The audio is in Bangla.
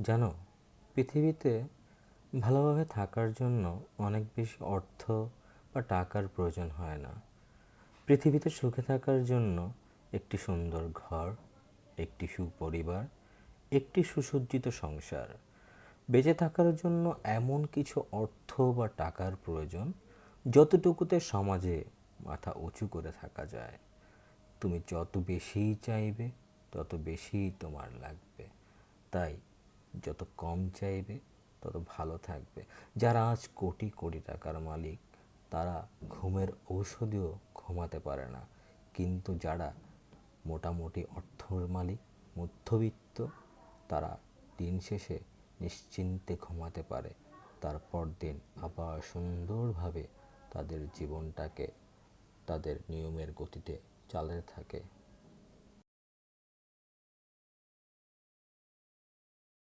জানো, পৃথিবীতে ভালোভাবে থাকার জন্য অনেক বেশি অর্থ বা টাকার প্রয়োজন হয় না। পৃথিবীতে সুখে থাকার জন্য একটি সুন্দর ঘর, একটি সুপরিবার, একটি সুসজ্জিত সংসার। বেঁচে থাকার জন্য এমন কিছু অর্থ বা টাকার প্রয়োজন যতটুকুতে সমাজে মাথা উঁচু করে থাকা যায়। তুমি যত বেশিই চাইবে, তত বেশিই তোমার লাগবে। তাই যত কম চাইবে, তত ভালো থাকবে। যারা আজ কোটি কোটি টাকার মালিক, তারা ঘুমের ঔষধিও ঘুমাতে পারে না। কিন্তু যারা মোটামুটি অর্থর মালিক, মধ্যবিত্ত, তারা দিন শেষে নিশ্চিন্তে ঘুমাতে পারে। তারপর দিন আবার সুন্দরভাবে তাদের জীবনটাকে, তাদের নিয়মের গতিতে চালাতে থাকে।